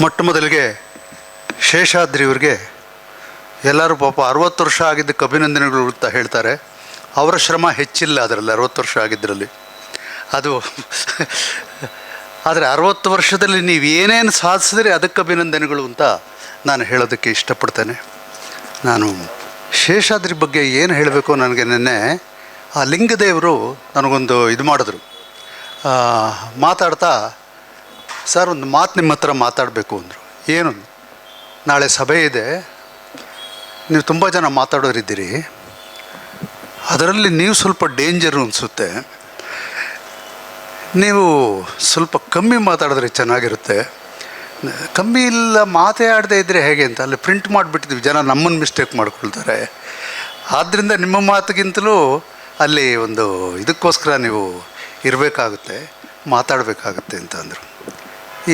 ಮೊಟ್ಟ ಮೊದಲಿಗೆ ಶೇಷಾದ್ರಿಯವ್ರಿಗೆ ಎಲ್ಲರೂ ಪಾಪ ಅರವತ್ತು ವರ್ಷ ಆಗಿದ್ದಕ್ಕೆ ಅಭಿನಂದನೆಗಳು ಅಂತ ಹೇಳ್ತಾರೆ. ಅವರ ಶ್ರಮ ಹೆಚ್ಚಿಲ್ಲ ಅದರಲ್ಲಿ, ಅರವತ್ತು ವರ್ಷ ಆಗಿದ್ದರಲ್ಲಿ ಅದು ಆದರೆ ಅರವತ್ತು ವರ್ಷದಲ್ಲಿ ನೀವು ಏನೇನು ಸಾಧಿಸಿದ್ರೆ ಅದಕ್ಕೆ ಅಭಿನಂದನೆಗಳು ಅಂತ ನಾನು ಹೇಳೋದಕ್ಕೆ ಇಷ್ಟಪಡ್ತೇನೆ. ನಾನು ಶೇಷಾದ್ರಿ ಬಗ್ಗೆ ಏನು ಹೇಳಬೇಕು ನನಗೆ ನೆನ್ನೆ ಆ ಲಿಂಗದೇವರು ನನಗೊಂದು ಇದು ಮಾಡಿದ್ರು. ಮಾತಾಡ್ತಾ ಸರ್, ಒಂದು ಮಾತು ನಿಮ್ಮ ಹತ್ರ ಮಾತಾಡಬೇಕು ಅಂದರು. ಏನು? ನಾಳೆ ಸಭೆ ಇದೆ. ನೀವು ತುಂಬ ಜನ ಮಾತಾಡೋರಿದ್ದೀರಿ. ಅದರಲ್ಲಿ ನೀವು ಸ್ವಲ್ಪ ಡೇಂಜರು ಅನಿಸುತ್ತೆ. ನೀವು ಸ್ವಲ್ಪ ಕಮ್ಮಿ ಮಾತಾಡಿದ್ರೆ ಚೆನ್ನಾಗಿರುತ್ತೆ. ಕಮ್ಮಿ ಇಲ್ಲ, ಮಾತೇ ಆಡದೆ ಇದ್ದರೆ ಹೇಗೆ ಅಂತ. ಅಲ್ಲಿ ಪ್ರಿಂಟ್ ಮಾಡಿಬಿಟ್ಟಿದ್ವಿ. ಜನ ನಮ್ಮನ್ನು ಮಿಸ್ಟೇಕ್ ಮಾಡ್ಕೊಳ್ತಾರೆ. ಆದ್ದರಿಂದ ನಿಮ್ಮ ಮಾತಿಗಿಂತಲೂ ಅಲ್ಲಿ ಒಂದು ಇದಕ್ಕೋಸ್ಕರ ನೀವು ಇರಬೇಕಾಗುತ್ತೆ, ಮಾತಾಡಬೇಕಾಗುತ್ತೆ ಅಂತ ಅಂದರು.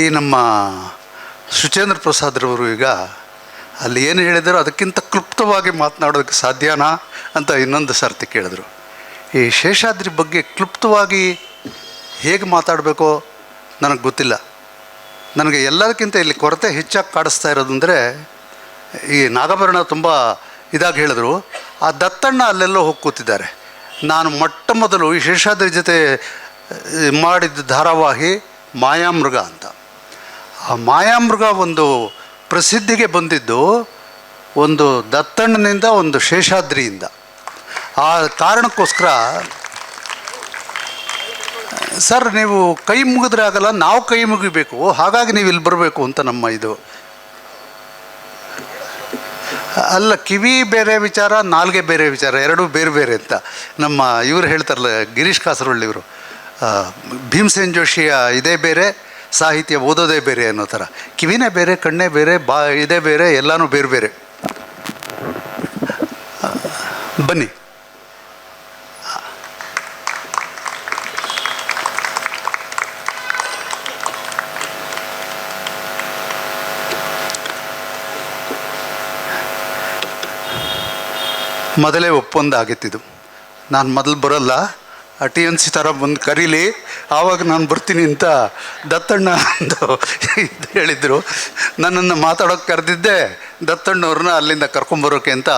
ಈ ನಮ್ಮ ಸುಚೇಂದ್ರ ಪ್ರಸಾದ್ರವರು ಈಗ ಅಲ್ಲಿ ಏನು ಹೇಳಿದರು, ಅದಕ್ಕಿಂತ ಕ್ಲುಪ್ತವಾಗಿ ಮಾತನಾಡೋದಕ್ಕೆ ಸಾಧ್ಯನಾ ಅಂತ ಇನ್ನೊಂದು ಸರ್ತಿ ಕೇಳಿದರು. ಈ ಶೇಷಾದ್ರಿ ಬಗ್ಗೆ ಕ್ಲುಪ್ತವಾಗಿ ಹೇಗೆ ಮಾತಾಡಬೇಕೋ ನನಗೆ ಗೊತ್ತಿಲ್ಲ. ನನಗೆ ಎಲ್ಲದಕ್ಕಿಂತ ಇಲ್ಲಿ ಕೊರತೆ ಹೆಚ್ಚಾಗಿ ಕಾಡಿಸ್ತಾ ಇರೋದು ಅಂದರೆ, ಈ ನಾಗಭರಣ ತುಂಬ ಇದಾಗಿ ಹೇಳಿದ್ರು. ಆ ದತ್ತಣ್ಣ ಅಲ್ಲೆಲ್ಲೋ ಹೋಗಿ ಕೂತಿದ್ದಾರೆ. ನಾನು ಮೊಟ್ಟ ಮೊದಲು ಈ ಶೇಷಾದ್ರಿ ಜೊತೆ ಮಾಡಿದ ಧಾರಾವಾಹಿ ಮಾಯಾಮೃಗ ಅಂತ. ಆ ಮಾಯಾಮೃಗ ಒಂದು ಪ್ರಸಿದ್ಧಿಗೆ ಬಂದಿದ್ದು ಒಂದು ದತ್ತಣ್ಣನಿಂದ ಒಂದು ಶೇಷಾದ್ರಿಯಿಂದ. ಆ ಕಾರಣಕ್ಕೋಸ್ಕರ, ಸರ್, ನೀವು ಕೈ ಮುಗಿದ್ರೆ ಆಗಲ್ಲ, ನಾವು ಕೈ ಮುಗಿಬೇಕು. ಹಾಗಾಗಿ ನೀವು ಇಲ್ಲಿ ಬರಬೇಕು, ಅಂತ ನಮ್ಮ ಇದು. ಅಲ್ಲ, ಕಿವಿ ಬೇರೆ ವಿಚಾರ, ನಾಲ್ಗೆ ಬೇರೆ ವಿಚಾರ, ಎರಡೂ ಬೇರೆ ಬೇರೆ ಅಂತ. ನಮ್ಮ ಇವರು ಹೇಳ್ತಾರಲ್ಲ, ಗಿರೀಶ್ ಕಾಸರಳ್ಳಿ ಇವರು. ಭೀಮಸೇನ್ ಜೋಶಿಯ ಇದೇ ಬೇರೆ. ಸಾಹಿತ್ಯ ಓದೋದೇ ಬೇರೆ ಅನ್ನೋ ಥರ. ಕಿವಿನೇ ಬೇರೆ, ಕಣ್ಣೇ ಬೇರೆ, ಬಾ, ಇದೇ ಬೇರೆ, ಎಲ್ಲನೂ ಬೇರೆ ಬೇರೆ. ಬನ್ನಿ. ಮೊದಲೇ ಒಪ್ಪಂದ ಆಗಿತ್ತಿದು ನಾನು ಮೊದಲು ಬರೋಲ್ಲ. ಆ ಟಿ ಎನ್ ಸಿ ಥರ ಬಂದು ಕರೀಲಿ, ಆವಾಗ ನಾನು ಬರ್ತೀನಿ ಅಂತ ದತ್ತಣ್ಣ ಅಂತ ಹೇಳಿದರು. ನನ್ನನ್ನು ಮಾತಾಡೋಕೆ ಕರೆದಿದ್ದೆ, ದತ್ತಣ್ಣವ್ರನ್ನ ಅಲ್ಲಿಂದ ಕರ್ಕೊಂಬರೋಕೆ ಅಂತ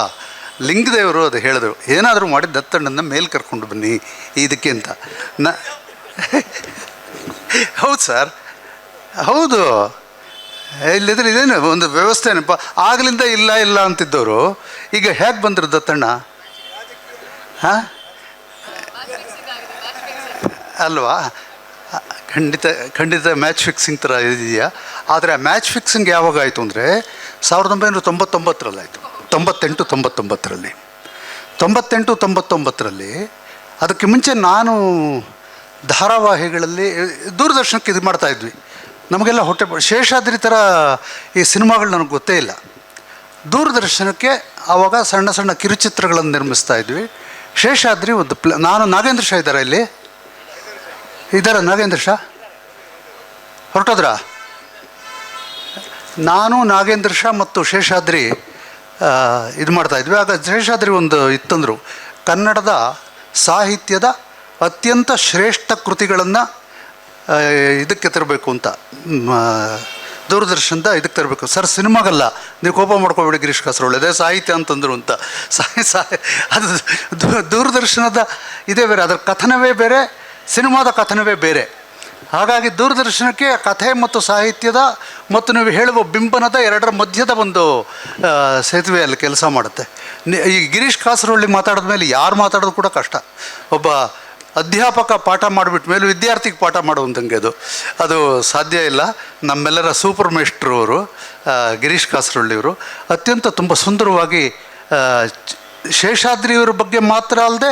ಲಿಂಗದೇವರು ಅದು ಹೇಳಿದ್ರು. ಏನಾದರೂ ಮಾಡಿ ದತ್ತಣ್ಣನ ಮೇಲೆ ಕರ್ಕೊಂಡು ಬನ್ನಿ ಇದಕ್ಕೆ ಅಂತ. ನ ಹೌದು ಸರ್. ಹೌದು. ಇಲ್ಲಿದ್ರೆ ಇದೇನು ಒಂದು ವ್ಯವಸ್ಥೆನಪ್ಪ. ಆಗಲಿಂದ ಇಲ್ಲ ಇಲ್ಲ ಅಂತಿದ್ದವರು. ಈಗ ಹೇಗೆ ಬಂದರು ದತ್ತಣ್ಣ? ಹಾಂ? ಅಲ್ವಾ? ಖಂಡಿತ ಖಂಡಿತ ಮ್ಯಾಚ್ ಫಿಕ್ಸಿಂಗ್ ಥರ ಇದೆಯಾ? ಆದರೆ ಆ ಮ್ಯಾಚ್ ಫಿಕ್ಸಿಂಗ್ ಯಾವಾಗ ಆಯಿತು ಅಂದರೆ ಸಾವಿರದ ಒಂಬೈನೂರ ತೊಂಬತ್ತೊಂಬತ್ತರಲ್ಲಿ ಆಯಿತು ತೊಂಬತ್ತೆಂಟು, ತೊಂಬತ್ತೊಂಬತ್ತರಲ್ಲಿ. ತೊಂಬತ್ತೆಂಟು, ತೊಂಬತ್ತೊಂಬತ್ತರಲ್ಲಿ ಅದಕ್ಕೆ ಮುಂಚೆ ನಾನು ಧಾರಾವಾಹಿಗಳಲ್ಲಿ ದೂರದರ್ಶನಕ್ಕೆ ಇದು ಮಾಡ್ತಾಯಿದ್ವಿ ನಮಗೆಲ್ಲ ಹೊಟ್ಟೆ ಶೇಷಾದ್ರಿ ಥರ ಈ ಸಿನಿಮಾಗಳು ನನಗೆ ಗೊತ್ತೇ ಇಲ್ಲ. ದೂರದರ್ಶನಕ್ಕೆ ಆವಾಗ ಸಣ್ಣ ಸಣ್ಣ ಕಿರುಚಿತ್ರಗಳನ್ನು ನಿರ್ಮಿಸ್ತಾ ಇದ್ವಿ. ಶೇಷಾದ್ರಿ ಒಂದು ಪ್ಲ, ನಾನು ನಾಗೇಂದ್ರ ಶಾ ಇದ್ದಾರೆ ಇಲ್ಲಿ. ಇದ್ದಾರೆ ನಾಗೇಂದ್ರ ಶಾ? ಹೊರಟೋದ್ರಾ? ನಾನು, ನಾಗೇಂದ್ರ ಶಾ ಮತ್ತು ಶೇಷಾದ್ರಿ ಇದು ಮಾಡ್ತಾ ಇದ್ವಿ. ಆಗ ಶೇಷಾದ್ರಿ ಒಂದು ಇತ್ತಂದರು ಕನ್ನಡದ ಸಾಹಿತ್ಯದ ಅತ್ಯಂತ ಶ್ರೇಷ್ಠ ಕೃತಿಗಳನ್ನು ಇದಕ್ಕೆ ತರಬೇಕು ಅಂತ. ದೂರದರ್ಶನದ ಇದಕ್ಕೆ ತರಬೇಕು. ಸರ್, ಸಿನಿಮಾಗಲ್ಲ. ನೀವು ಕೋಪ ಮಾಡ್ಕೋಬೇಡಿ ಗಿರೀಶ್ ಕಾಸರೊಳ್ಳೆ. ಅದೇ ಸಾಹಿತ್ಯ ಅಂತಂದರು ಅಂತ. ಸಾಹಿ ಸಾಹಿ, ಅದು ದೂರದರ್ಶನದ, ಇದೇ ಬೇರೆ. ಅದರ ಕಥನವೇ ಬೇರೆ. ಸಿನಿಮಾದ ಕಥನವೇ ಬೇರೆ. ಹಾಗಾಗಿ ದೂರದರ್ಶನಕ್ಕೆ ಕಥೆ ಮತ್ತು ಸಾಹಿತ್ಯದ ಮತ್ತು ನೀವು ಹೇಳುವ ಬಿಂಬನದ ಎರಡರ ಮಧ್ಯದ ಒಂದು ಸೇತುವೆಯಲ್ಲಿ ಕೆಲಸ ಮಾಡುತ್ತೆ. ಈ ಗಿರೀಶ್ ಕಾಸರಹಳ್ಳಿ ಮಾತಾಡಿದ ಮೇಲೆ ಯಾರು ಮಾತಾಡೋದು ಕೂಡ ಕಷ್ಟ. ಒಬ್ಬ ಅಧ್ಯಾಪಕ ಪಾಠ ಮಾಡಿಬಿಟ್ಟ ಮೇಲೆ ವಿದ್ಯಾರ್ಥಿಗೆ ಪಾಠ ಮಾಡುವಂಥಂಗೆ ಅದು. ಅದು ಸಾಧ್ಯ ಇಲ್ಲ. ನಮ್ಮೆಲ್ಲರ ಸೂಪರ್ ಮೇಸ್ಟ್ರು ಅವರು ಗಿರೀಶ್ ಕಾಸರಹಳ್ಳಿಯವರು ಅತ್ಯಂತ ತುಂಬ ಸುಂದರವಾಗಿ ಶೇಷಾದ್ರಿಯವರ ಬಗ್ಗೆ ಮಾತ್ರ ಅಲ್ಲದೆ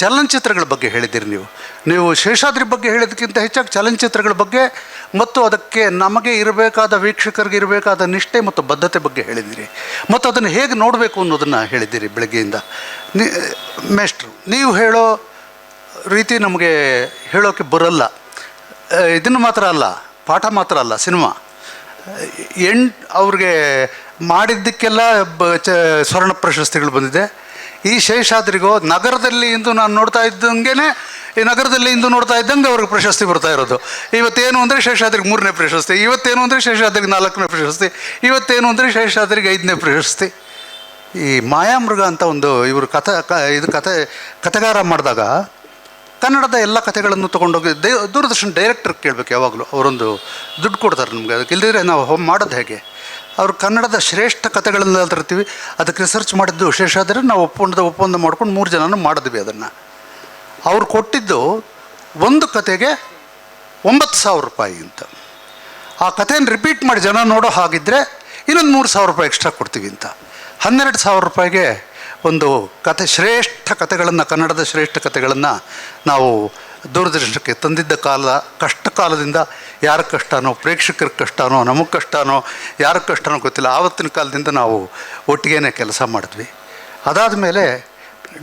ಚಲನಚಿತ್ರಗಳ ಬಗ್ಗೆ ಹೇಳಿದ್ದೀರಿ ನೀವು. ನೀವು ಶೇಷಾದ್ರಿ ಬಗ್ಗೆ ಹೇಳೋದಕ್ಕಿಂತ ಹೆಚ್ಚಾಗಿ ಚಲನಚಿತ್ರಗಳ ಬಗ್ಗೆ ಮತ್ತು ಅದಕ್ಕೆ ನಮಗೆ ಇರಬೇಕಾದ ವೀಕ್ಷಕರಿಗೆ ಇರಬೇಕಾದ ನಿಷ್ಠೆ ಮತ್ತು ಬದ್ಧತೆ ಬಗ್ಗೆ ಹೇಳಿದ್ದೀರಿ. ಮತ್ತು ಅದನ್ನು ಹೇಗೆ ನೋಡಬೇಕು ಅನ್ನೋದನ್ನು ಹೇಳಿದ್ದೀರಿ ಬೆಳಗ್ಗೆಯಿಂದ. ನೀ, ಮೇಷ್ಟ್ರು, ನೀವು ಹೇಳೋ ರೀತಿ ನಮಗೆ ಹೇಳೋಕ್ಕೆ ಬರಲ್ಲ. ಇದನ್ನು ಮಾತ್ರ ಅಲ್ಲ, ಪಾಠ ಮಾತ್ರ ಅಲ್ಲ, ಸಿನಿಮಾ. ಎಂಟು, ಅವ್ರಿಗೆ ಮಾಡಿದ್ದಕ್ಕೆಲ್ಲ ಬ ಸ್ವರ್ಣ ಪ್ರಶಸ್ತಿಗಳು ಬಂದಿದೆ. ಈ ಶೇಷಾದ್ರಿಗೋ ನಗರದಲ್ಲಿ ಇಂದು ನಾನು ನೋಡ್ತಾ ಇದ್ದಂಗೆ ಈ ನಗರದಲ್ಲಿ ಇಂದು ನೋಡ್ತಾ ಇದ್ದಂಗೆ ಅವ್ರಿಗೆ ಪ್ರಶಸ್ತಿ ಬರ್ತಾ ಇರೋದು. ಇವತ್ತೇನು ಅಂದರೆ ಶೇಷಾದ್ರಿಗೆ ಮೂರನೇ ಪ್ರಶಸ್ತಿ, ಇವತ್ತೇನು ಅಂದರೆ ಶೇಷಾದ್ರಿಗೆ ನಾಲ್ಕನೇ ಪ್ರಶಸ್ತಿ, ಇವತ್ತೇನು ಅಂದರೆ ಶೇಷಾದ್ರಿಗೆ ಐದನೇ ಪ್ರಶಸ್ತಿ. ಈ ಮಾಯಾಮೃಗ ಅಂತ ಒಂದು ಇವರು ಕಥ ಇದು ಕತೆ ಕಥೆಗಾರ ಮಾಡಿದಾಗ ಕನ್ನಡದ ಎಲ್ಲ ಕಥೆಗಳನ್ನು ತೊಗೊಂಡೋಗಿ, ದೇ, ದೂರದರ್ಶನ ಡೈರೆಕ್ಟರ್ ಕೇಳಬೇಕು ಯಾವಾಗಲೂ, ಅವರೊಂದು ದುಡ್ಡು ಕೊಡ್ತಾರೆ ನಮಗೆ, ಅದಕ್ಕೆ ಇಲ್ಲದಿದ್ರೆ ನಾವು ಹೋಮ್ ಮಾಡೋದು ಹೇಗೆ? ಅವರು ಕನ್ನಡದ ಶ್ರೇಷ್ಠ ಕಥೆಗಳನ್ನು ತರ್ತೀವಿ. ಅದಕ್ಕೆ ರಿಸರ್ಚ್ ಮಾಡಿದ್ದು ವಿಶೇಷ ಆದರೆ ನಾವು ಒಪ್ಪಂದ ಒಪ್ಪಂದ ಮಾಡ್ಕೊಂಡು ಮೂರು ಜನನೂ ಮಾಡಿದ್ವಿ ಅದನ್ನು. ಅವ್ರು ಕೊಟ್ಟಿದ್ದು ಒಂದು ಕತೆಗೆ ಒಂಬತ್ತು ಸಾವಿರ ರೂಪಾಯಿ ಅಂತ. ಆ ಕಥೆಯನ್ನು ರಿಪೀಟ್ ಮಾಡಿ ಜನ ನೋಡೋ ಹಾಗಿದ್ದರೆ ಇನ್ನೊಂದು ಮೂರು ಸಾವಿರ ರೂಪಾಯಿ ಎಕ್ಸ್ಟ್ರಾ ಕೊಡ್ತೀವಿ ಅಂತ. ಹನ್ನೆರಡು ಸಾವಿರ ರೂಪಾಯಿಗೆ ಒಂದು ಕತೆ ಶ್ರೇಷ್ಠ ಕಥೆಗಳನ್ನು ಕನ್ನಡದ ಶ್ರೇಷ್ಠ ಕಥೆಗಳನ್ನು ನಾವು ದೂರದರ್ಶನಕ್ಕೆ ತಂದಿದ್ದ ಕಾಲ ಕಷ್ಟ ಕಾಲದಿಂದ ಯಾರ ಕಷ್ಟನೋ, ಪ್ರೇಕ್ಷಕರ ಕಷ್ಟನೋ, ನಮಗೆ ಕಷ್ಟನೋ, ಯಾರ ಕಷ್ಟನೋ ಗೊತ್ತಿಲ್ಲ. ಆವತ್ತಿನ ಕಾಲದಿಂದ ನಾವು ಒಟ್ಟಿಗೆ ಕೆಲಸ ಮಾಡಿದ್ವಿ. ಅದಾದ ಮೇಲೆ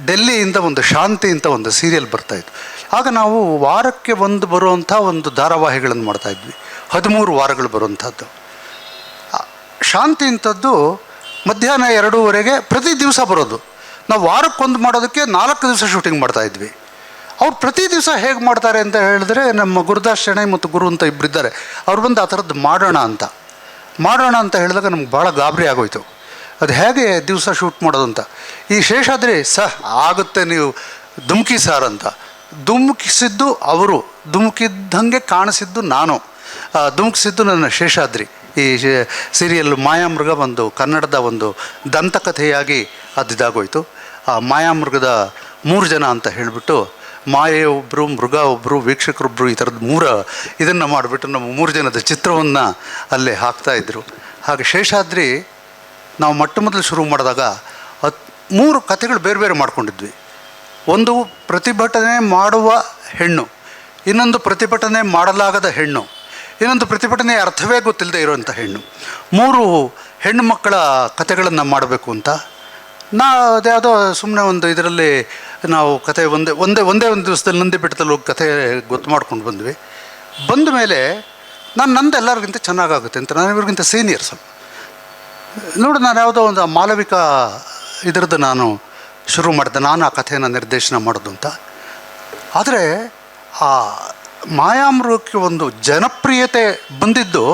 ಡೆಲ್ಲಿಯಿಂದ ಒಂದು ಶಾಂತಿ ಅಂತ ಒಂದು ಸೀರಿಯಲ್ ಬರ್ತಾಯಿತ್ತು ಆಗ ನಾವು ವಾರಕ್ಕೆ ಒಂದು ಬರುವಂಥ ಒಂದು ಧಾರಾವಾಹಿಗಳನ್ನು ಮಾಡ್ತಾಯಿದ್ವಿ ಹದಿಮೂರು ವಾರಗಳು ಬರುವಂಥದ್ದು. ಶಾಂತಿ ಇಂಥದ್ದು ಮಧ್ಯಾಹ್ನ ಎರಡೂವರೆಗೆ ಪ್ರತಿ ದಿವಸ ಬರೋದು. ನಾವು ವಾರಕ್ಕೊಂದು ಮಾಡೋದಕ್ಕೆ ನಾಲ್ಕು ದಿವಸ ಶೂಟಿಂಗ್ ಮಾಡ್ತಾಯಿದ್ವಿ ಅವ್ರು ಪ್ರತಿ ದಿವಸ ಹೇಗೆ ಮಾಡ್ತಾರೆ ಅಂತ ಹೇಳಿದ್ರೆ ನಮ್ಮ ಗುರುದಾಸ್ ಶೆಣೈ ಮತ್ತು ಗುರು ಅಂತ ಇಬ್ಬರಿದ್ದಾರೆ ಅವ್ರು ಬಂದು ಆ ಥರದ್ದು ಮಾಡೋಣ ಅಂತ. ಮಾಡೋಣ ಅಂತ ಹೇಳಿದಾಗ ನಮ್ಗೆ ಭಾಳ ಗಾಬರಿ ಆಗೋಯ್ತು. ಅದು ಹೇಗೆ ದಿವಸ ಶೂಟ್ ಮಾಡೋದು ಅಂತ. ಈ ಶೇಷಾದ್ರಿ, ಸಹ, ಆಗುತ್ತೆ ನೀವು, ಧುಮುಕಿ ಸಾರ್ ಅಂತ. ಧುಮುಕಿಸಿದ್ದು ಅವರು, ಧುಮುಕಿದ್ದಂಗೆ ಕಾಣಿಸಿದ್ದು ನಾನು. ಧುಮುಕಿಸಿದ್ದು ನನ್ನ ಶೇಷಾದ್ರಿ. ಈ ಸೀರಿಯಲ್ ಮಾಯಾಮೃಗ ಒಂದು, ಕನ್ನಡದ ಒಂದು ದಂತಕಥೆಯಾಗಿ ಅದು ಇದಾಗೋಯ್ತು ಆ, ಮಾಯಾಮೃಗದ ಮೂರು ಜನ ಅಂತ ಹೇಳಿಬಿಟ್ಟು ಮಾಯೆ ಒಬ್ಬರು ಮೃಗ ಒಬ್ಬರು ವೀಕ್ಷಕರೊಬ್ಬರು ಈ ಥರದ್ದು ಮೂರ ಇದನ್ನು ಮಾಡಿಬಿಟ್ಟು ನಮ್ಮ ಮೂರು ಜನದ ಚಿತ್ರವನ್ನು ಅಲ್ಲೇ ಹಾಕ್ತಾಯಿದ್ರು ಹಾಗೆ ಶೇಷಾದ್ರಿ ನಾವು ಮೊಟ್ಟ ಮೊದಲು ಶುರು ಮಾಡಿದಾಗ ಹತ್, ಮೂರು ಕಥೆಗಳು ಬೇರೆ ಬೇರೆ ಮಾಡ್ಕೊಂಡಿದ್ವಿ. ಒಂದು ಪ್ರತಿಭಟನೆ ಮಾಡುವ ಹೆಣ್ಣು, ಇನ್ನೊಂದು ಪ್ರತಿಭಟನೆ ಮಾಡಲಾಗದ ಹೆಣ್ಣು, ಇನ್ನೊಂದು ಪ್ರತಿಭಟನೆಯ ಅರ್ಥವೇ ಗೊತ್ತಿಲ್ಲದೆ ಇರುವಂಥ ಹೆಣ್ಣು. ಮೂರು ಹೆಣ್ಣು ಮಕ್ಕಳ ಕಥೆಗಳನ್ನು ಮಾಡಬೇಕು ಅಂತ ನಾ ಅದ್ಯಾವುದೋ ಸುಮ್ಮನೆ ಒಂದು ಇದರಲ್ಲಿ ನಾವು ಕತೆ ಒಂದೇ ಒಂದೇ ಒಂದೇ ಒಂದು ದಿವಸದಲ್ಲಿ ನಂದಿ ಬೆಟ್ಟದಲ್ಲಿ ಹೋಗಿ ಕತೆ ಗೊತ್ತು ಮಾಡ್ಕೊಂಡು ಬಂದ್ವಿ. ಬಂದ ಮೇಲೆ ನಾನು ನಂದು ಎಲ್ಲರಿಗಿಂತ ಚೆನ್ನಾಗಾಗುತ್ತೆ ಅಂತ, ನಾನು ಇವ್ರಿಗಿಂತ ಸೀನಿಯರ್ ಸ್ವಲ್ಪ ನೋಡು, ನಾನು ಯಾವುದೋ ಒಂದು ಮಾಲವಿಕ ಇದರದ್ದು ನಾನು ಶುರು ಮಾಡಿದೆ, ನಾನು ಆ ಕಥೆಯನ್ನು ನಿರ್ದೇಶನ ಮಾಡೋದು ಅಂತ. ಆದರೆ ಆ ಮಾಯಾಮೃಗಕ್ಕೆ ಒಂದು ಜನಪ್ರಿಯತೆ ಬಂದಿದ್ದು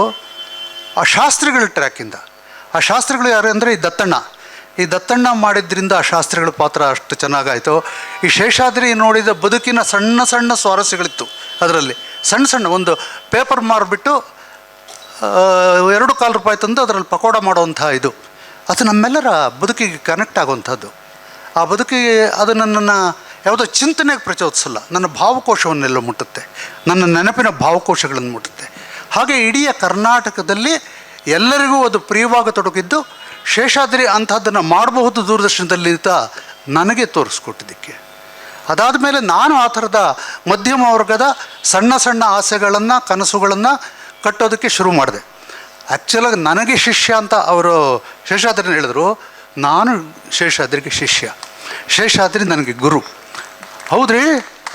ಆ ಶಾಸ್ತ್ರಿಗಳ ಟ್ರ್ಯಾಕಿಂದ ಆ ಶಾಸ್ತ್ರಿಗಳು ಯಾರು ಅಂದರೆ ಈ ದತ್ತಣ್ಣ. ಈ ದತ್ತಣ್ಣ ಮಾಡಿದ್ರಿಂದ ಆ ಶಾಸ್ತ್ರಿಗಳ ಪಾತ್ರ ಅಷ್ಟು ಚೆನ್ನಾಗಾಯಿತು. ಈ ಶೇಷಾದ್ರಿ ನೋಡಿದ ಬದುಕಿನ ಸಣ್ಣ ಸಣ್ಣ ಸ್ವಾರಸ್ಯಗಳಿತ್ತು ಅದರಲ್ಲಿ. ಸಣ್ಣ ಸಣ್ಣ ಒಂದು ಪೇಪರ್ ಮಾರಿಬಿಟ್ಟು ಎರಡು ಕಾಲು ರೂಪಾಯಿ ತಂದು ಅದರಲ್ಲಿ ಪಕೋಡ ಮಾಡುವಂಥ ಇದು. ಅದು ನಮ್ಮೆಲ್ಲರ ಬದುಕಿಗೆ ಕನೆಕ್ಟ್ ಆಗುವಂಥದ್ದು. ಆ ಬದುಕಿಗೆ ಅದು ನನ್ನನ್ನು ಯಾವುದೋ ಚಿಂತನೆಗೆ ಪ್ರಚೋದಿಸಲ್ಲ. ನನ್ನ ಭಾವಕೋಶವನ್ನೆಲ್ಲ ಮುಟ್ಟುತ್ತೆ. ನನ್ನ ನೆನಪಿನ ಭಾವಕೋಶಗಳನ್ನು ಮುಟ್ಟುತ್ತೆ. ಹಾಗೆ ಇಡೀ ಕರ್ನಾಟಕದಲ್ಲಿ ಎಲ್ಲರಿಗೂ ಅದು ಪ್ರಿಯವಾಗತೊಡಗಿದ್ದು ಶೇಷಾದ್ರಿ ಅಂಥದ್ದನ್ನು ಮಾಡಬಹುದು ದೂರದರ್ಶನದಲ್ಲಿ ಅಂತ ನನಗೆ ತೋರಿಸ್ಕೊಟ್ಟಿದ್ದಕ್ಕೆ. ಅದಾದ ಮೇಲೆ ನಾನು ಆ ಥರದ ಮಧ್ಯಮ ವರ್ಗದ ಸಣ್ಣ ಸಣ್ಣ ಆಸೆಗಳನ್ನು, ಕನಸುಗಳನ್ನು ಕಟ್ಟೋದಕ್ಕೆ ಶುರು ಮಾಡಿದೆ. ಆ್ಯಕ್ಚುಲಾಗಿ ನನಗೆ ಶಿಷ್ಯ ಅಂತ ಅವರು ಶೇಷಾದ್ರಿನ ಹೇಳಿದ್ರು. ನಾನು ಶೇಷಾದ್ರಿಗೆ ಶಿಷ್ಯ. ಶೇಷಾದ್ರಿ ನನಗೆ ಗುರು. ಹೌದ್ರಿ?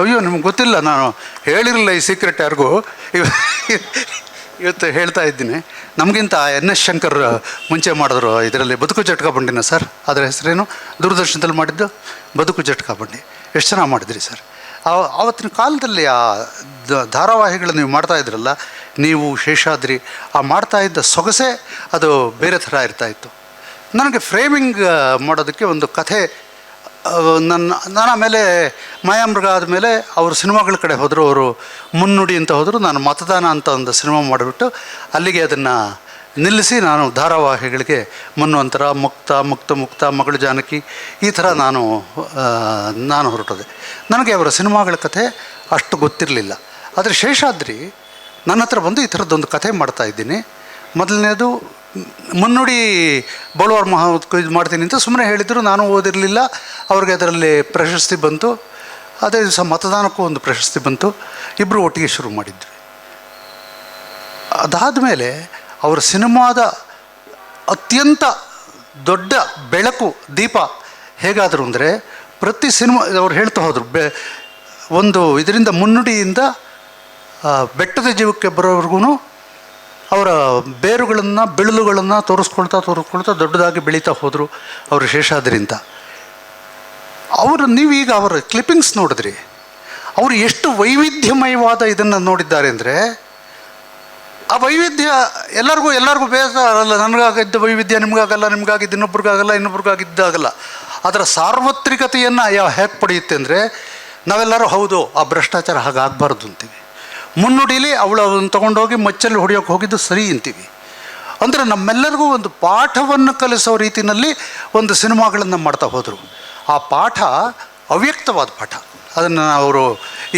ಅಯ್ಯೋ, ನಿಮ್ಗೆ ಗೊತ್ತಿಲ್ಲ, ನಾನು ಹೇಳಿರಲಿಲ್ಲ ಈ ಸೀಕ್ರೆಟ್ ಯಾರಿಗೂ. ಇವ ಇವತ್ತು ಹೇಳ್ತಾ ಇದ್ದೀನಿ. ನಮಗಿಂತ ಎನ್ ಎಸ್ ಶಂಕರ್ ಮುಂಚೆ ಮಾಡಿದ್ರು ಇದರಲ್ಲಿ ಬದುಕು ಜಟ್ಕಾ ಬಂಡಿನ ಸರ್. ಅದರ ಹೆಸರೇನು? ದೂರದರ್ಶನದಲ್ಲಿ ಮಾಡಿದ್ದು ಬದುಕು ಜಟ್ಕಾ ಬಂಡಿ. ಎಷ್ಟು ಚೆನ್ನಾಗಿ ಮಾಡಿದ್ರಿ ಸರ್. ಆವತ್ತಿನ ಕಾಲದಲ್ಲಿ ಆ ಧಾರಾವಾಹಿಗಳು ನೀವು ಮಾಡ್ತಾ ಇದ್ರಲ್ಲ, ನೀವು ಶೇಷಾದ್ರಿ, ಆ ಮಾಡ್ತಾ ಇದ್ದ ಸೊಗಸೆ ಅದು ಬೇರೆ ಥರ ಇರ್ತಾ ಇತ್ತು. ನನಗೆ ಫ್ರೇಮಿಂಗ್ ಮಾಡೋದಕ್ಕೆ ಒಂದು ಕಥೆ ನನ್ನ ನಾನು ಆಮೇಲೆ ಮಾಯಾಮೃಗ ಆದಮೇಲೆ ಅವರು ಸಿನಿಮಾಗಳ ಕಡೆ ಹೋದರು, ಅವರು ಮುನ್ನುಡಿ ಅಂತ ಹೋದರು, ನಾನು ಮತದಾನ ಅಂತ ಒಂದು ಸಿನಿಮಾ ಮಾಡಿಬಿಟ್ಟು ಅಲ್ಲಿಗೆ ಅದನ್ನು ನಿಲ್ಲಿಸಿ ನಾನು ಧಾರಾವಾಹಿಗಳಿಗೆ ಮನ್ವಂತರ, ಮುಕ್ತ ಮುಕ್ತ ಮುಕ್ತ, ಮಗಳು ಜಾನಕಿ, ಈ ಥರ ನಾನು ನಾನು ಹೊರಟೋದೆ. ನನಗೆ ಅವರ ಸಿನಿಮಾಗಳ ಕಥೆ ಅಷ್ಟು ಗೊತ್ತಿರಲಿಲ್ಲ. ಆದರೆ ಶೇಷಾದ್ರಿ ನನ್ನ ಹತ್ರ ಬಂದು ಈ ಥರದ್ದೊಂದು ಕಥೆ ಮಾಡ್ತಾಯಿದ್ದೀನಿ ಮೊದಲನೇದು ಮುನ್ನುಡಿ ಬಳುವಾರ್ ಮಹಾ ಇದು ಮಾಡ್ತೀನಿ ಅಂತ ಸುಮ್ಮನೆ ಹೇಳಿದರು, ನಾನು ಓದಿರಲಿಲ್ಲ. ಅವ್ರಿಗೆ ಅದರಲ್ಲಿ ಪ್ರಶಸ್ತಿ ಬಂತು. ಅದೇ ದಿವಸ ಮತದಾನಕ್ಕೂ ಒಂದು ಪ್ರಶಸ್ತಿ ಬಂತು. ಇಬ್ಬರು ಒಟ್ಟಿಗೆ ಶುರು ಮಾಡಿದ್ವಿ. ಅದಾದ ಮೇಲೆ ಅವರ ಸಿನಿಮಾದ ಅತ್ಯಂತ ದೊಡ್ಡ ಬೆಳಕು, ದೀಪ ಹೇಗಾದರು ಅಂದರೆ ಪ್ರತಿ ಸಿನಿಮಾ, ಅವ್ರು ಹೇಳ್ತಾ ಹೋದರು, ಬೆ, ಒಂದು ಇದರಿಂದ ಮುನ್ನುಡಿಯಿಂದ ಬೆಟ್ಟದ ಜೀವಕ್ಕೆ ಬರೋವರೆಗೂ ಅವರ ಬೇರುಗಳನ್ನು, ಬಿಳಲುಗಳನ್ನು ತೋರಿಸ್ಕೊಳ್ತಾ ತೋರಿಸ್ಕೊಳ್ತಾ ದೊಡ್ಡದಾಗಿ ಬೆಳೀತಾ ಹೋದರು ಅವರು ಶೇಷಾದ್ರಿಂದ ಅವರು ನೀವೀಗ ಅವರ ಕ್ಲಿಪ್ಪಿಂಗ್ಸ್ ನೋಡಿದ್ರಿ. ಅವರು ಎಷ್ಟು ವೈವಿಧ್ಯಮಯವಾದ ಇದನ್ನು ನೋಡಿದ್ದಾರೆ ಅಂದರೆ, ಆ ವೈವಿಧ್ಯ ಎಲ್ಲರಿಗೂ ಎಲ್ಲರಿಗೂ ಬೇಸರಲ್ಲ ನನಗಾಗಿದ್ದ ವೈವಿಧ್ಯ ನಿಮಗಾಗಲ್ಲ, ನಿಮಗಾಗಿದ್ದು ಇನ್ನೊಬ್ರಿಗಾಗಲ್ಲ, ಇನ್ನೊಬ್ರಿಗಾಗಿದ್ದಾಗಲ್ಲ. ಅದರ ಸಾರ್ವತ್ರಿಕತೆಯನ್ನು ಯಾವ ಹೇಗೆ ಪಡೆಯುತ್ತೆ ಅಂದರೆ, ನಾವೆಲ್ಲರೂ ಹೌದು, ಆ ಭ್ರಷ್ಟಾಚಾರ ಹಾಗಾಗಬಾರ್ದು ಅಂತೀವಿ. ಮುನ್ನುಡಿಲಿ ಅವಳು ಅದನ್ನು ತೊಗೊಂಡೋಗಿ ಮಚ್ಚಲ್ಲಿ ಹೊಡೆಯೋಕೆ ಹೋಗಿದ್ದು ಸರಿ ಅಂತೀವಿ. ಅಂದರೆ ನಮ್ಮೆಲ್ಲರಿಗೂ ಒಂದು ಪಾಠವನ್ನು ಕಲಿಸೋ ರೀತಿಯಲ್ಲಿ ಒಂದು ಸಿನಿಮಾಗಳನ್ನು ಮಾಡ್ತಾ ಹೋದರು. ಆ ಪಾಠ ಅವ್ಯಕ್ತವಾದ ಪಾಠ. ಅದನ್ನು ಅವರು,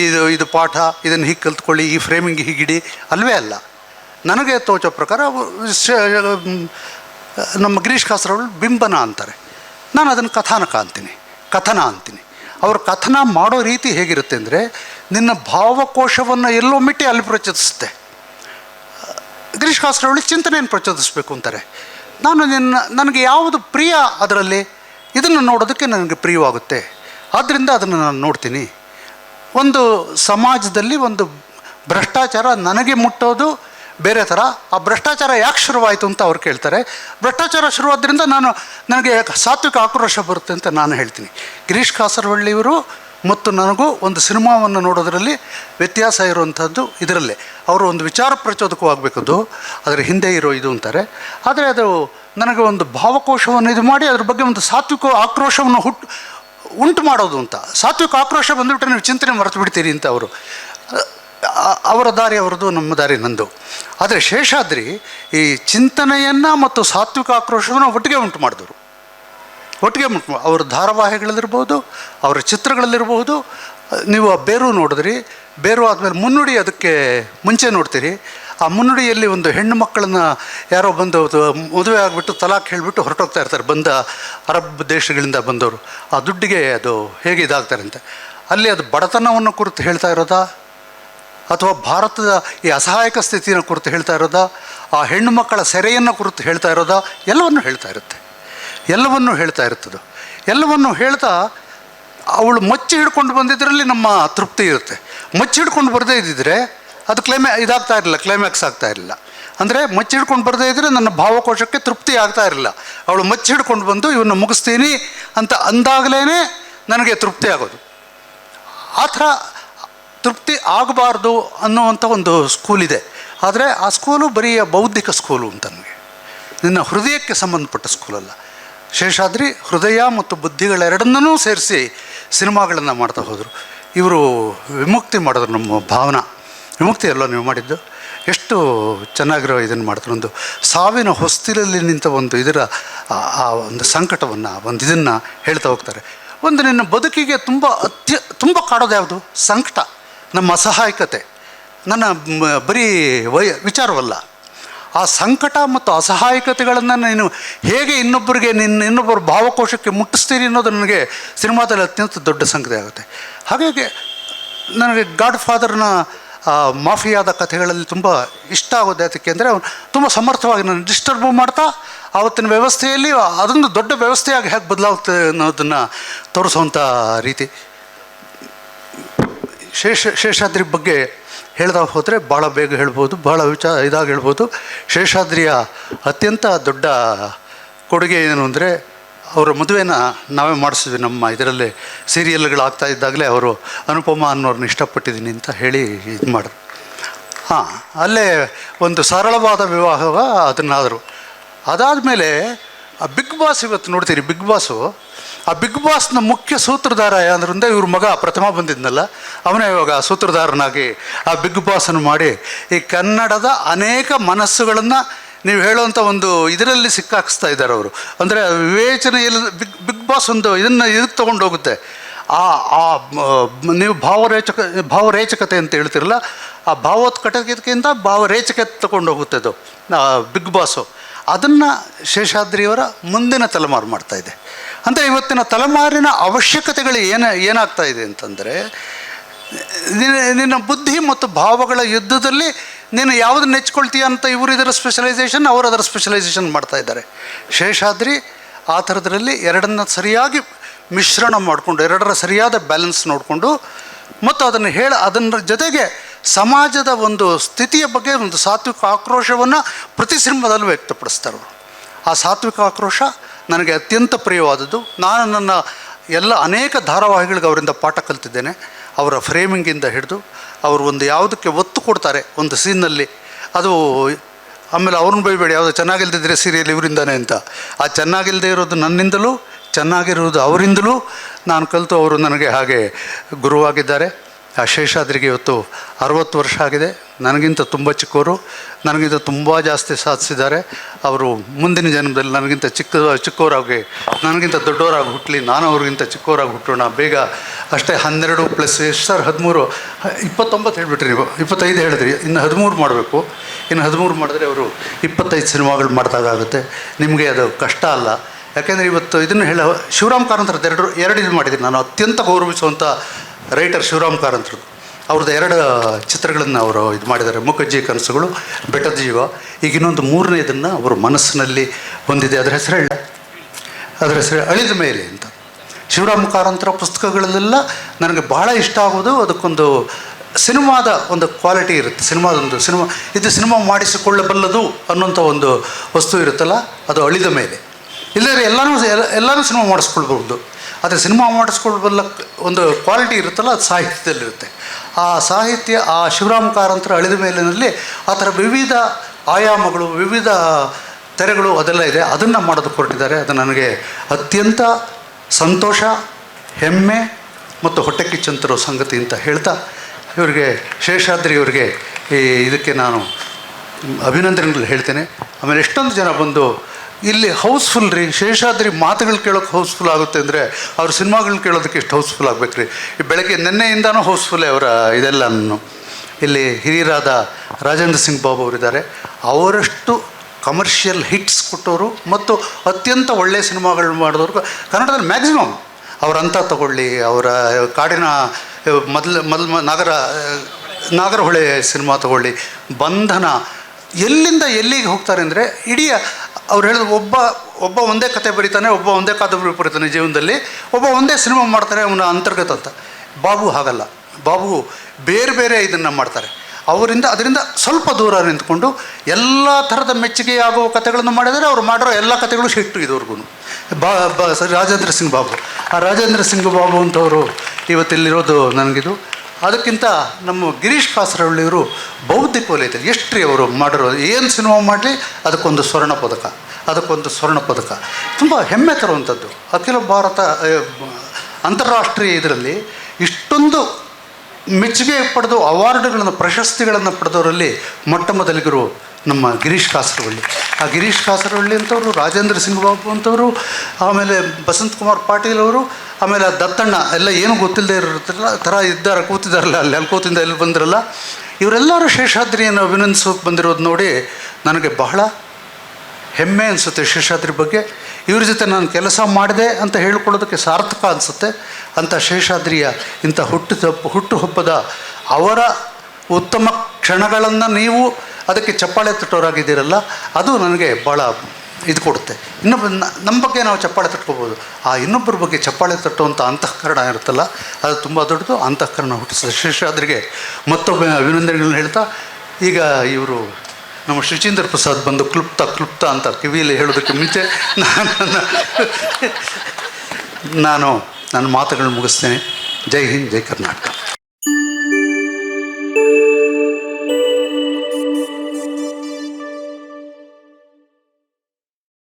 ಇದು ಇದು ಪಾಠ, ಇದನ್ನು ಹೀಗೆ ಕಲ್ತ್ಕೊಳ್ಳಿ, ಈ ಫ್ರೇಮಿಂಗ್ ಹೀಗಿಡಿ ಅಲ್ವೇ ಅಲ್ಲ. ನನಗೆ ತೋಚೋ ಪ್ರಕಾರ ನಮ್ಮ ಗಿರೀಶ್ ಕಾಸರವಳು ಬಿಂಬನ ಅಂತಾರೆ. ನಾನು ಅದನ್ನು ಕಥಾನಕ ಅಂತೀನಿ, ಕಥನ ಅಂತೀನಿ. ಅವ್ರ ಕಥನ ಮಾಡೋ ರೀತಿ ಹೇಗಿರುತ್ತೆ ಅಂದರೆ ನಿನ್ನ ಭಾವಕೋಶವನ್ನು ಎಲ್ಲೋ ಮಿಟ್ಟಿ ಅಲ್ಲಿ ಪ್ರಚೋದಿಸುತ್ತೆ. ಗಿರೀಶ್ ಚಿಂತನೆಯನ್ನು ಪ್ರಚೋದಿಸಬೇಕು ಅಂತಾರೆ. ನಾನು ನಿನ್ನ, ನನಗೆ ಯಾವುದು ಪ್ರಿಯ ಅದರಲ್ಲಿ, ಇದನ್ನು ನೋಡೋದಕ್ಕೆ ನನಗೆ ಪ್ರಿಯವಾಗುತ್ತೆ. ಆದ್ದರಿಂದ ಅದನ್ನು ನಾನು ನೋಡ್ತೀನಿ. ಒಂದು ಸಮಾಜದಲ್ಲಿ ಒಂದು ಭ್ರಷ್ಟಾಚಾರ ನನಗೆ ಮುಟ್ಟೋದು ಬೇರೆ ಥರ, ಆ ಭ್ರಷ್ಟಾಚಾರ ಯಾಕೆ ಶುರುವಾಯಿತು ಅಂತ ಅವ್ರು ಕೇಳ್ತಾರೆ. ಭ್ರಷ್ಟಾಚಾರ ಶುರುವಾದ್ರಿಂದ ನಾನು, ನನಗೆ ಸಾತ್ವಿಕ ಆಕ್ರೋಶ ಬರುತ್ತೆ ಅಂತ ನಾನು ಹೇಳ್ತೀನಿ. ಗಿರೀಶ್ ಕಾಸರವಳ್ಳಿಯವರು ಮತ್ತು ನನಗೂ ಒಂದು ಸಿನಿಮಾವನ್ನು ನೋಡೋದರಲ್ಲಿ ವ್ಯತ್ಯಾಸ ಇರುವಂಥದ್ದು ಇದರಲ್ಲೇ. ಅವರು ಒಂದು ವಿಚಾರ ಪ್ರಚೋದಕವಾಗಬೇಕದು, ಅದರ ಹಿಂದೆ ಇರೋ ಇದು ಅಂತಾರೆ. ಆದರೆ ಅದು ನನಗೆ ಒಂದು ಭಾವಕೋಶವನ್ನು ಇದು ಮಾಡಿ ಅದ್ರ ಬಗ್ಗೆ ಒಂದು ಸಾತ್ವಿಕ ಆಕ್ರೋಶವನ್ನು ಹುಟ್ಟು ಉಂಟು ಮಾಡೋದು ಅಂತ. ಸಾತ್ವಿಕ ಆಕ್ರೋಶ ಬಂದುಬಿಟ್ಟು ನೀವು ಚಿಂತನೆ ಮರೆತು ಬಿಡ್ತೀರಿ ಅಂತ ಅವರು. ಅವರ ದಾರಿ ಅವರದು ನಮ್ಮ ದಾರಿ ನಂದು. ಆದರೆ ಶೇಷಾದ್ರಿ ಈ ಚಿಂತನೆಯನ್ನು ಮತ್ತು ಸಾತ್ವಿಕ ಆಕ್ರೋಶವನ್ನು ಒಟ್ಟಿಗೆ ಉಂಟು ಮಾಡಿದವರು. ಒಟ್ಟಿಗೆ ಉಂಟು ಅವರ ಅವ್ರ ಧಾರಾವಾಹಿಗಳಲ್ಲಿರ್ಬೋದು, ಅವರ ಚಿತ್ರಗಳಲ್ಲಿರ್ಬೋದು, ನೀವು ಆ ಬೇರು ನೋಡಿದ್ರಿ. ಬೇರು ಆದಮೇಲೆ ಮುನ್ನುಡಿ ಅದಕ್ಕೆ ಮುಂಚೆ ನೋಡ್ತೀರಿ. ಆ ಮುನ್ನುಡಿಯಲ್ಲಿ ಒಂದು ಹೆಣ್ಣು ಮಕ್ಕಳನ್ನ ಯಾರೋ ಬಂದು ಮದುವೆ ಆಗಿಬಿಟ್ಟು ತಲಾಖ್ ಹೇಳಿಬಿಟ್ಟು ಹೊರಟೋಗ್ತಾ ಇರ್ತಾರೆ, ಬಂದ ಅರಬ್ ದೇಶಗಳಿಂದ ಬಂದವರು. ಆ ದುಡ್ಡಿಗೆ ಅದು ಹೇಗೆ ಇದಾಗ್ತಾರೆ ಅಂತ ಅಲ್ಲಿ ಅದು ಬಡತನವನ್ನು ಕುರಿತು ಹೇಳ್ತಾ ಇರೋದಾ? ಅಥವಾ ಭಾರತದ ಈ ಅಸಹಾಯಕ ಸ್ಥಿತಿಯನ್ನು ಕುರಿತು ಹೇಳ್ತಾ ಇರೋದಾ? ಆ ಹೆಣ್ಣು ಮಕ್ಕಳ ಸೆರೆಯನ್ನು ಕುರಿತು ಹೇಳ್ತಾ ಇರೋದಾ? ಎಲ್ಲವನ್ನು ಹೇಳ್ತಾ ಇರುತ್ತೆ. ಎಲ್ಲವನ್ನು ಹೇಳ್ತಾ ಇರ್ತದೆ. ಎಲ್ಲವನ್ನು ಹೇಳ್ತಾ ಅವಳು ಮಚ್ಚಿ ಹಿಡ್ಕೊಂಡು ಬಂದಿದ್ದರಲ್ಲಿ ನಮ್ಮ ತೃಪ್ತಿ ಇರುತ್ತೆ. ಮಚ್ಚಿ ಹಿಡ್ಕೊಂಡು ಬರದೇ ಇದ್ದಿದ್ರೆ ಅದು ಕ್ಲೈಮ್ಯಾ ಇದಾಗ್ತಾ ಇರಲಿಲ್ಲ, ಕ್ಲೈಮ್ಯಾಕ್ಸ್ ಆಗ್ತಾ ಇರಲಿಲ್ಲ. ಅಂದರೆ ಮಚ್ಚಿ ಹಿಡ್ಕೊಂಡು ಬರದೇ ಇದ್ದರೆ ನನ್ನ ಭಾವಕೋಶಕ್ಕೆ ತೃಪ್ತಿ ಆಗ್ತಾ ಇರಲಿಲ್ಲ. ಅವಳು ಮಚ್ಚಿ ಹಿಡ್ಕೊಂಡು ಬಂದು ಇವನ್ನು ಮುಗಿಸ್ತೀನಿ ಅಂತ ಅಂದಾಗಲೇ ನನಗೆ ತೃಪ್ತಿ ಆಗೋದು. ಆ ಥರ ತೃಪ್ತಿ ಆಗಬಾರ್ದು ಅನ್ನುವಂಥ ಒಂದು ಸ್ಕೂಲ್ ಇದೆ. ಆದರೆ ಆ ಸ್ಕೂಲು ಬರೀ ಬೌದ್ಧಿಕ ಸ್ಕೂಲು ಅಂತ ನನಗೆ ನಿನ್ನ ಹೃದಯಕ್ಕೆ ಸಂಬಂಧಪಟ್ಟ ಸ್ಕೂಲಲ್ಲ ಶೇಷಾದ್ರಿ ಹೃದಯ ಮತ್ತು ಬುದ್ಧಿಗಳೆರಡನ್ನೂ ಸೇರಿಸಿ ಸಿನಿಮಾಗಳನ್ನು ಮಾಡ್ತಾ ಹೋದರು. ಇವರು ವಿಮುಕ್ತಿ ಮಾಡಿದ್ರು ನಮ್ಮ ಭಾವನಾ. ವಿಮುಕ್ತಿ ಎಲ್ಲ ನೀವು ಮಾಡಿದ್ದು. ಎಷ್ಟು ಚೆನ್ನಾಗಿರೋ ಇದನ್ನು ಮಾಡ್ತಾರೆ. ಒಂದು ಸಾವಿನ ಹೊಸ್ತಿಲಲ್ಲಿ ನಿಂತ ಒಂದು ಇದರ, ಆ- ಆ ಒಂದು ಸಂಕಟವನ್ನು, ಒಂದು ಇದನ್ನು ಹೇಳ್ತಾ ಹೋಗ್ತಾರೆ. ಒಂದು ನಿನ್ನ ಬದುಕಿಗೆ ತುಂಬ ಅತ್ಯ, ತುಂಬ ಕಾಡೋದು ಯಾವುದು? ಸಂಕಟ. ನಮ್ಮ ಅಸಹಾಯಕತೆ. ನನ್ನ ಬರೀ ವಯ ವಿಚಾರವಲ್ಲ. ಆ ಸಂಕಟ ಮತ್ತು ಅಸಹಾಯಕತೆಗಳನ್ನು ನೀನು ಹೇಗೆ ಇನ್ನೊಬ್ಬರಿಗೆ ನಿನ್ನ ಇನ್ನೊಬ್ಬರ ಭಾವಕೋಶಕ್ಕೆ ಮುಟ್ಟಿಸ್ತೀರಿ ಅನ್ನೋದು ನನಗೆ ಸಿನಿಮಾದಲ್ಲಿ ಅತ್ಯಂತ ದೊಡ್ಡ ಸಂಗತಿ ಆಗುತ್ತೆ. ಹಾಗಾಗಿ ನನಗೆ ಗಾಡ್ ಫಾದರ್ನ ಮಾಫಿಯಾದ ಕಥೆಗಳಲ್ಲಿ ತುಂಬ ಇಷ್ಟ ಆಗೋದು ಯಾತಕ್ಕೆ ಅಂದರೆ ಅವನು ತುಂಬ ಸಮರ್ಥವಾಗಿ ನಾನು ಡಿಸ್ಟರ್ಬ್ ಮಾಡ್ತಾ, ಆವತ್ತಿನ ವ್ಯವಸ್ಥೆಯಲ್ಲಿ ಅದೊಂದು ದೊಡ್ಡ ವ್ಯವಸ್ಥೆಯಾಗಿ ಹೇಗೆ ಬದಲಾಗುತ್ತೆ ಅನ್ನೋದನ್ನು ತೋರಿಸುವಂಥ ರೀತಿ. ಶೇಷ, ಶೇಷಾದ್ರಿ ಬಗ್ಗೆ ಹೇಳ್ತಾ ಹೋದರೆ ಭಾಳ ಬೇಗ ಹೇಳ್ಬೋದು ಭಾಳ ವಿಚಾರ ಇದಾಗಿ ಹೇಳ್ಬೋದು. ಶೇಷಾದ್ರಿಯ ಅತ್ಯಂತ ದೊಡ್ಡ ಕೊಡುಗೆ ಏನು ಅಂದರೆ, ಅವರ ಮದುವೆನ ನಾವೇ ಮಾಡಿಸಿದ್ವಿ ನಮ್ಮ ಇದರಲ್ಲಿ ಸೀರಿಯಲ್ಗಳಾಗ್ತಾ ಇದ್ದಾಗಲೇ ಅವರು ಅನುಪಮ ಅನ್ನೋರನ್ನ ಇಷ್ಟಪಟ್ಟಿದ್ದೀನಿ ಅಂತ ಹೇಳಿ ಇದು ಮಾಡಿದ್ರು. ಹಾಂ, ಅಲ್ಲೇ ಒಂದು ಸರಳವಾದ ವಿವಾಹವ ಅದನ್ನಾದರು. ಅದಾದಮೇಲೆ ಆ ಬಿಗ್ ಬಾಸ್ ಇವತ್ತು ನೋಡ್ತೀರಿ, ಬಿಗ್ ಬಾಸು ಆ ಬಿಗ್ ಬಾಸ್ನ ಮುಖ್ಯ ಸೂತ್ರಧಾರ ಯಾವ್ದ್ರಿಂದ ಇವ್ರ ಮಗ ಪ್ರಥಮ ಬಂದಿದ್ನಲ್ಲ, ಅವನೇ ಇವಾಗ ಸೂತ್ರಧಾರನಾಗಿ ಆ ಬಿಗ್ ಬಾಸನ್ನು ಮಾಡಿ ಈ ಕನ್ನಡದ ಅನೇಕ ಮನಸ್ಸುಗಳನ್ನು ನೀವು ಹೇಳುವಂಥ ಒಂದು ಇದರಲ್ಲಿ ಸಿಕ್ಕಾಕಿಸ್ತಾ ಇದ್ದಾರೆ ಅವರು. ಅಂದರೆ ವಿವೇಚನೆಯಲ್ಲಿ ಬಿಗ್ ಬಿಗ್ ಬಾಸ್ ಒಂದು ಇದನ್ನು ಇದಕ್ಕೆ ತೊಗೊಂಡು ಹೋಗುತ್ತೆ ಆ ಆ ನೀವು ಭಾವರೇಚಕ, ಭಾವರೇಚಕತೆ ಅಂತ ಹೇಳ್ತಿರಲ್ಲ, ಆ ಭಾವೋತ್ಕಟಕ್ಕಿಂತ ಭಾವರೇಚಕತೆ ತೊಗೊಂಡು ಹೋಗುತ್ತೆ ಅದು ಬಿಗ್ ಬಾಸು. ಅದನ್ನು ಶೇಷಾದ್ರಿಯವರ ಮುಂದಿನ ತಲೆಮಾರು ಇದೆ. ಅಂದರೆ ಇವತ್ತಿನ ತಲೆಮಾರಿನ ಅವಶ್ಯಕತೆಗಳು ಏನು, ಏನಾಗ್ತಾ ಇದೆ ಅಂತಂದರೆ, ನಿನ್ನ ಬುದ್ಧಿ ಮತ್ತು ಭಾವಗಳ ಯುದ್ಧದಲ್ಲಿ ನೀನು ಯಾವುದನ್ನು ನೆಚ್ಕೊಳ್ತೀಯ ಅಂತ ಇವರು ಇದರ ಸ್ಪೆಷಲೈಸೇಷನ್ ಅವರು ಅದರ ಸ್ಪೆಷಲೈಸೇಷನ್ ಮಾಡ್ತಾ ಇದ್ದಾರೆ. ಶೇಷಾದ್ರಿ ಆ ಥರದ್ರಲ್ಲಿ ಎರಡನ್ನ ಸರಿಯಾಗಿ ಮಿಶ್ರಣ ಮಾಡಿಕೊಂಡು, ಎರಡರ ಸರಿಯಾದ ಬ್ಯಾಲೆನ್ಸ್ ನೋಡಿಕೊಂಡು ಮತ್ತು ಅದನ್ನು ಹೇಳ, ಅದನ್ನ ಜೊತೆಗೆ ಸಮಾಜದ ಒಂದು ಸ್ಥಿತಿಯ ಬಗ್ಗೆ ಒಂದು ಸಾತ್ವಿಕ ಆಕ್ರೋಶವನ್ನು ಪ್ರತಿ ಸಿನಿಮಾದಲ್ಲೂ ವ್ಯಕ್ತಪಡಿಸ್ತಾರೆ ಆ ಸಾತ್ವಿಕ ಆಕ್ರೋಶ ನನಗೆ ಅತ್ಯಂತ ಪ್ರಿಯವಾದದ್ದು. ನಾನು ನನ್ನ ಎಲ್ಲ ಅನೇಕ ಧಾರಾವಾಹಿಗಳಿಗೆ ಅವರಿಂದ ಪಾಠ ಕಲ್ತಿದ್ದೇನೆ. ಅವರ ಫ್ರೇಮಿಂಗಿಂದ ಹಿಡಿದು ಅವರು ಒಂದು ಯಾವುದಕ್ಕೆ ಒತ್ತು ಕೊಡ್ತಾರೆ ಒಂದು ಸೀನಲ್ಲಿ ಅದು ಆಮೇಲೆ ಅವ್ರನ್ನ ಬೈಬೇಡಿ, ಯಾವುದು ಚೆನ್ನಾಗಿಲ್ದಿದ್ರೆ ಸೀರಿಯಲ್ ಇವರಿಂದಾನೆ ಅಂತ. ಆ ಚೆನ್ನಾಗಿಲ್ಲದೆ ಇರೋದು ನನ್ನಿಂದಲೂ ಚೆನ್ನಾಗಿರೋದು ಅವರಿಂದಲೂ ನಾನು ಕಲಿತು, ಅವರು ನನಗೆ ಹಾಗೆ ಗುರುವಾಗಿದ್ದಾರೆ. ಆ ಶೇಷಾದ್ರಿಗೆ ಇವತ್ತು ಅರವತ್ತು ವರ್ಷ ಆಗಿದೆ. ನನಗಿಂತ ತುಂಬ ಚಿಕ್ಕವರು, ನನಗಿಂತ ತುಂಬ ಜಾಸ್ತಿ ಸಾಧಿಸಿದ್ದಾರೆ. ಅವರು ಮುಂದಿನ ಜನ್ಮದಲ್ಲಿ ನನಗಿಂತ ಚಿಕ್ಕ, ಚಿಕ್ಕವರಾಗಿ, ನನಗಿಂತ ದೊಡ್ಡವರಾಗಿ ಹುಟ್ಟಲಿ ನಾನು ಅವ್ರಿಗಿಂತ ಚಿಕ್ಕವರಾಗಿ ಹುಟ್ಟೋಣ. ಬೇಗ ಅಷ್ಟೇ ಹನ್ನೆರಡು ಪ್ಲಸ್ ಎಷ್ಟು ಸರ್ ಹದಿಮೂರು, ಇಪ್ಪತ್ತೊಂಬತ್ತು ಹೇಳಿಬಿಟ್ರಿ ನೀವು. ಇಪ್ಪತ್ತೈದು ಹೇಳಿದ್ರಿ. ಇನ್ನು ಹದಿಮೂರು ಮಾಡಬೇಕು. ಇನ್ನು ಹದಿಮೂರು ಮಾಡಿದ್ರೆ ಅವರು ಇಪ್ಪತ್ತೈದು ಸಿನಿಮಾಗಳು ಮಾಡಿದಾಗುತ್ತೆ ನಿಮಗೆ ಅದು ಕಷ್ಟ ಅಲ್ಲ. ಯಾಕೆಂದರೆ ಇವತ್ತು ಇದನ್ನು ಹೇಳ, ಶಿವರಾಮ್ ಕಾರಂತರದ್ದು ಎರಡು ಎರಡು ಇದು ಮಾಡಿದ್ದೀನಿ. ನಾನು ಅತ್ಯಂತ ಗೌರವಿಸುವಂಥ ರೈಟರ್ ಶಿವರಾಮ್ ಕಾರಂತರು ಅವ್ರದ್ದು ಎರಡು ಚಿತ್ರಗಳನ್ನು ಅವರು ಇದು ಮಾಡಿದ್ದಾರೆ. ಮುಖಜ್ಜಿ ಕನಸುಗಳು, ಬೆಟ್ಟದ ಜೀವ. ಈಗ ಇನ್ನೊಂದು ಮೂರನೇದನ್ನು ಅವರು ಮನಸ್ಸಿನಲ್ಲಿ ಹೊಂದಿದೆ. ಅದರ ಹೆಸರು ಹೇಳ. ಅದರ ಹೆಸರು ಅಳಿದ ಮೇಲೆ ಅಂತ. ಶಿವರಾಮ್ ಕಾರಂತರ ಪುಸ್ತಕಗಳಲ್ಲೆಲ್ಲ ನನಗೆ ಬಹಳ ಇಷ್ಟ ಆಗೋದು ಅದಕ್ಕೊಂದು ಸಿನಿಮಾದ ಒಂದು ಕ್ವಾಲಿಟಿ ಇರುತ್ತೆ. ಸಿನಿಮಾದೊಂದು ಸಿನಿಮಾ, ಇದು ಸಿನಿಮಾ ಮಾಡಿಸಿಕೊಳ್ಳಬಲ್ಲದು ಅನ್ನೋಂಥ ಒಂದು ವಸ್ತು ಇರುತ್ತಲ್ಲ, ಅದು ಅಳಿದ ಮೇಲೆ. ಇಲ್ಲದ್ರೆ ಎಲ್ಲನೂ ಎಲ್ಲ- ಎಲ್ಲನೂ ಸಿನಿಮಾ ಮಾಡಿಸ್ಕೊಳ್ಬಹುದು. ಆದರೆ ಸಿನಿಮಾ ಮಾಡಿಸ್ಕೊಳ್ಬಲ್ಲ ಒಂದು ಕ್ವಾಲಿಟಿ ಇರುತ್ತಲ್ಲ, ಅದು ಸಾಹಿತ್ಯದಲ್ಲಿರುತ್ತೆ. ಆ ಸಾಹಿತ್ಯ, ಆ ಶಿವರಾಮ್ ಕಾರಂತರ ಅಳಿದ ಮೇಲಿನಲ್ಲಿ ಆ ಥರ ವಿವಿಧ ಆಯಾಮಗಳು, ವಿವಿಧ ತೆರೆಗಳು ಅದೆಲ್ಲ ಇದೆ. ಅದನ್ನು ಮಾಡೋದು ಹೊರಟಿದ್ದಾರೆ ಅದು ನನಗೆ ಅತ್ಯಂತ ಸಂತೋಷ, ಹೆಮ್ಮೆ ಮತ್ತು ಹೊಟ್ಟೆ ಸಂಗತಿ ಅಂತ ಹೇಳ್ತಾ ಇವರಿಗೆ, ಶೇಷಾದ್ರಿ ಇವರಿಗೆ ಈ ಇದಕ್ಕೆ ನಾನು ಅಭಿನಂದನೆಗಳು ಹೇಳ್ತೇನೆ. ಆಮೇಲೆ ಎಷ್ಟೊಂದು ಜನ ಬಂದು ಇಲ್ಲಿ ಹೌಸ್ಫುಲ್ ರೀ, ಶೇಷಾದ್ರಿ ಮಾತುಗಳು ಕೇಳೋಕೆ ಹೌಸ್ಫುಲ್ ಆಗುತ್ತೆ ಅಂದರೆ ಅವ್ರ ಸಿನಿಮಾಗಳನ್ನ ಕೇಳೋದಕ್ಕೆ ಎಷ್ಟು ಹೌಸ್ಫುಲ್ ಆಗಬೇಕು ರೀ ಬೆಳಗ್ಗೆ ನಿನ್ನೆಯಿಂದನೂ ಹೌಸ್ಫುಲ್ಲೇ ಅವರ ಇದೆಲ್ಲ ಇಲ್ಲಿ ಹಿರಿಯರಾದ ರಾಜೇಂದ್ರ ಸಿಂಗ್ ಬಾಬು ಅವರಿದ್ದಾರೆ. ಅವರಷ್ಟು ಕಮರ್ಷಿಯಲ್ ಹಿಟ್ಸ್ ಕೊಟ್ಟವರು ಮತ್ತು ಅತ್ಯಂತ ಒಳ್ಳೆಯ ಸಿನಿಮಾಗಳು ಮಾಡಿದವ್ರು ಕನ್ನಡದಲ್ಲಿ ಮ್ಯಾಕ್ಸಿಮಮ್. ಅವರಂತ ತಗೊಳ್ಳಿ, ಅವರ ಕಾಡಿನ, ಮೊದಲ, ಮೊದಲು, ನಾಗರ, ನಾಗರಹೊಳೆ ಸಿನಿಮಾ ತಗೊಳ್ಳಿ. ಬಂಧನ ಎಲ್ಲಿಂದ ಎಲ್ಲಿಗೆ ಹೋಗ್ತಾರೆ ಅಂದರೆ ಇಡೀ ಅವ್ರು ಹೇಳಿದ ಒಬ್ಬ ಒಬ್ಬ ಒಂದೇ ಕತೆ ಬರೀತಾನೆ, ಒಬ್ಬ ಒಂದೇ ಕಾದಂಬರಿ ಬರೀತಾನೆ ಜೀವನದಲ್ಲಿ, ಒಬ್ಬ ಒಂದೇ ಸಿನಿಮಾ ಮಾಡ್ತಾರೆ ಅವನ ಅಂತರ್ಗತ ಅಂತ. ಬಾಬು ಹಾಗಲ್ಲ. ಬಾಬು ಬೇರೆ ಬೇರೆ ಇದನ್ನು ಮಾಡ್ತಾರೆ. ಅವರಿಂದ, ಅದರಿಂದ ಸ್ವಲ್ಪ ದೂರ ನಿಂತ್ಕೊಂಡು ಎಲ್ಲ ಥರದ ಮೆಚ್ಚುಗೆಯಾಗುವ ಕಥೆಗಳನ್ನು ಮಾಡಿದರೆ ಅವ್ರು ಮಾಡಿರೋ ಎಲ್ಲ ಕಥೆಗಳು ಶಿಟ್ಟು ಇದುವರೆಗೂ ಬಾ ಬಾ ರಾಜೇಂದ್ರ ಸಿಂಗ್ ಬಾಬು. ಆ ರಾಜೇಂದ್ರ ಸಿಂಗ್ ಬಾಬು ಅಂತವರು ಇವತ್ತಿಲ್ಲಿರೋದು ನನಗಿದು. ಅದಕ್ಕಿಂತ ನಮ್ಮ ಗಿರೀಶ್ ಕಾಸರಹಳ್ಳಿಯವರು ಬೌದ್ಧಿಕ ವಲಯದಲ್ಲಿ ಎಷ್ಟು ರೀ ಅವರು ಮಾಡಿರೋ ಏನು ಸಿನಿಮಾ ಮಾಡಲಿ, ಅದಕ್ಕೊಂದು ಸ್ವರ್ಣ ಪದಕ, ಅದಕ್ಕೊಂದು ಸ್ವರ್ಣ ಪದಕ. ತುಂಬ ಹೆಮ್ಮೆ ತರುವಂಥದ್ದು. ಅಖಿಲ ಭಾರತ ಅಂತಾರಾಷ್ಟ್ರೀಯ ಇದರಲ್ಲಿ ಇಷ್ಟೊಂದು ಮೆಚ್ಚುಗೆ ಪಡೆದು ಅವಾರ್ಡ್ಗಳನ್ನು, ಪ್ರಶಸ್ತಿಗಳನ್ನು ಪಡೆದವರಲ್ಲಿ ಮೊಟ್ಟ ಮೊದಲಿಗರು ನಮ್ಮ ಗಿರೀಶ್ ಕಾಸರವಳ್ಳಿ. ಆ ಗಿರೀಶ್ ಕಾಸರವಳ್ಳಿ ಅಂತವರು, ರಾಜೇಂದ್ರ ಸಿಂಗ್ ಬಾಬು ಅಂತವರು, ಆಮೇಲೆ ಬಸಂತ್ ಕುಮಾರ್ ಪಾಟೀಲ್ ಅವರು, ಆಮೇಲೆ ಆ ದತ್ತಣ್ಣ, ಎಲ್ಲ ಏನು ಗೊತ್ತಿಲ್ಲದೆ ಇರೋದಿಲ್ಲ ಥರ ಇದ್ದಾರೆ, ಕೂತಿದ್ದಾರಲ್ಲ, ಅಲ್ಲಿ ಅಲ್ಲಿ ಕೂತಿಂದ ಎಲ್ಲಿ ಬಂದಿರಲ್ಲ, ಇವರೆಲ್ಲರೂ ಶೇಷಾದ್ರಿಯನ್ನು ಅಭಿನಂದಿಸೋಕೆ ಬಂದಿರೋದು ನೋಡಿ ನನಗೆ ಬಹಳ ಹೆಮ್ಮೆ ಅನಿಸುತ್ತೆ ಶೇಷಾದ್ರಿ ಬಗ್ಗೆ. ಇವ್ರ ಜೊತೆ ನಾನು ಕೆಲಸ ಮಾಡಿದೆ ಅಂತ ಹೇಳ್ಕೊಳ್ಳೋದಕ್ಕೆ ಸಾರ್ಥಕ ಅನಿಸುತ್ತೆ. ಅಂಥ ಶೇಷಾದ್ರಿಯ ಇಂಥ ಹುಟ್ಟು ಹುಟ್ಟುಹಬ್ಬದ ಅವರ ಉತ್ತಮ ಕ್ಷಣಗಳನ್ನು ನೀವು ಅದಕ್ಕೆ ಚಪ್ಪಾಳೆ ತಟ್ಟೋರಾಗಿದ್ದೀರಲ್ಲ, ಅದು ನನಗೆ ಭಾಳ ಇದು ಕೊಡುತ್ತೆ. ಇನ್ನೊಬ್ಬ, ನಮ್ಮ ಬಗ್ಗೆ ನಾವು ಚಪ್ಪಾಳೆ ತಟ್ಕೋಬೋದು. ಆ ಇನ್ನೊಬ್ಬರ ಬಗ್ಗೆ ಚಪ್ಪಾಳೆ ತಟ್ಟುವಂಥ ಅಂತಃಕರಣ ಇರುತ್ತಲ್ಲ, ಅದು ತುಂಬ ದೊಡ್ಡದು, ಅಂತಃಕರಣ ಹುಟ್ಟಿಸ್ತದೆ ಶೇಷಾದ್ರಿಗೆ ಮತ್ತೊಬ್ಬ ಅಭಿನಂದನೆಗಳನ್ನ ಹೇಳ್ತಾ, ಈಗ ಇವರು ನಮ್ಮ ಶುಚೀಂದ್ರ ಪ್ರಸಾದ್ ಬಂದು ಕ್ಲುಪ್ತ ಕ್ಲುಪ್ತ ಅಂತ ಕಿವಿಯಲ್ಲಿ ಹೇಳೋದಕ್ಕೆ ಮುಂಚೆ ನಾನು ನಾನು ನನ್ನ ಮಾತುಗಳನ್ನು ಮುಗಿಸ್ತೇನೆ. ಜೈ ಹಿಂದ್, ಜೈ ಕರ್ನಾಟಕ.